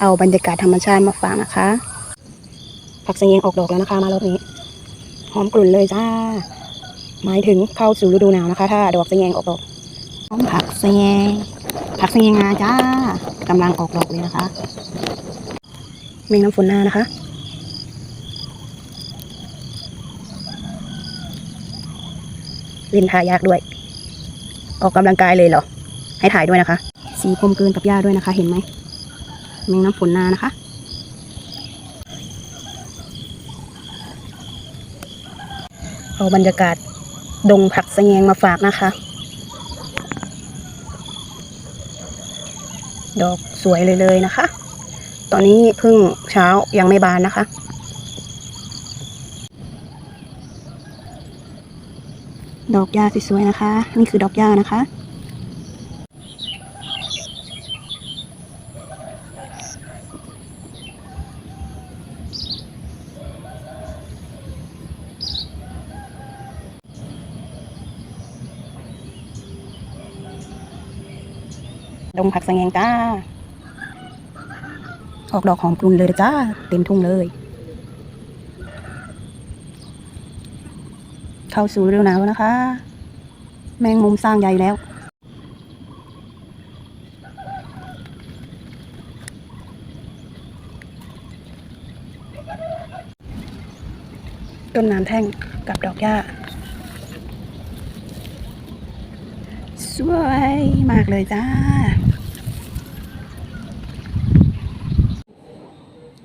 เอาบรรยากาศธรรมชาติมาฝากนะคะ ผักสะเงงออกดอกแล้วนะคะมารอบนี้หอมกลุ่นเลยจ้า หมายถึงเข้าสู่ฤดูหนาวนะคะ ถ้าดอกสะเงงออกดอกหอมผักสะเงงผักสะเงงงาจ้ากำลังออกดอกเลยนะคะเมงน้ำฝนนานะคะลินทายากด้วย ออกกำลังกายเลยเหรอ ให้ถ่ายด้วยนะคะ สีกลมกลืนกับหญ้าด้วยนะคะ เห็นไหม แมงน้ำฝนนานะคะ เอาบรรยากาศดงผักสะแงงมาฝากนะคะ ดอกสวยเลยเลยนะคะ ตอนนี้เพิ่งเช้ายังไม่บานนะคะดอกหญ้าสวยๆนะคะ นี่คือดอกหญ้านะคะ ดงผักสะแงงจ้า ออกดอกหอมกลุ่นเลยจ้า เต็มทุ่งเลย เข้าสู่ฤดูหนาวแล้วนะคะ แมงมุมสร้างใหญ่แล้วต้นน้ำแท่งกับดอกหญ้า สวยมากเลยจ้า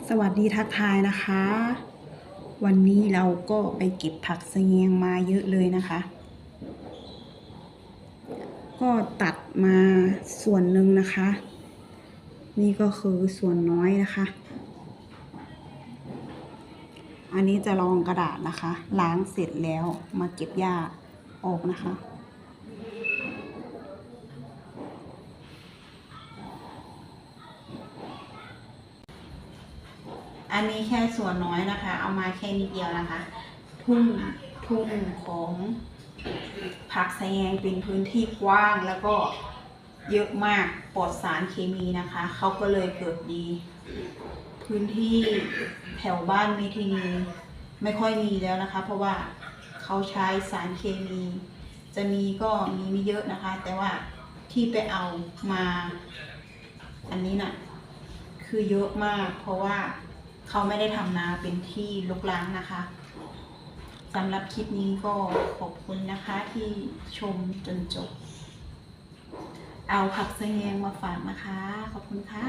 สวัสดีทักทายนะคะ วันนี้เราก็ไปเก็บผักเงียงมาเยอะเลยนะคะ ก็ตัดมาส่วนหนึ่งนะคะ นี่ก็คือส่วนน้อยนะคะ อันนี้จะรองกระดาษนะคะ ล้างเสร็จแล้วมาเก็บหญ้าออกนะคะ อันนี้แค่ส่วนน้อยนะคะ เอามาแค่นิดเดียวนะคะ ทุ่งทุ่งของผักสะแยงเป็นพื้นที่กว้างแล้วก็เยอะมากปลอดสารเคมีนะคะเขาก็เลยเกิดดี พื้นที่แถวบ้านมีที่นีไม่ค่อยมีแล้วนะคะ เพราะว่าเขาใช้สารเคมี จะมีก็มีไม่เยอะนะคะ แต่ว่าที่ไปเอามา อันนี้น่ะคือเยอะมากเพราะว่า เขาไม่ได้ทำนาเป็นที่ลุกล้างนะคะสำหรับคลิปนี้ก็ขอบคุณนะคะที่ชมจนจบ เอาผักสะแยงมาฝากนะคะ ขอบคุณค่ะ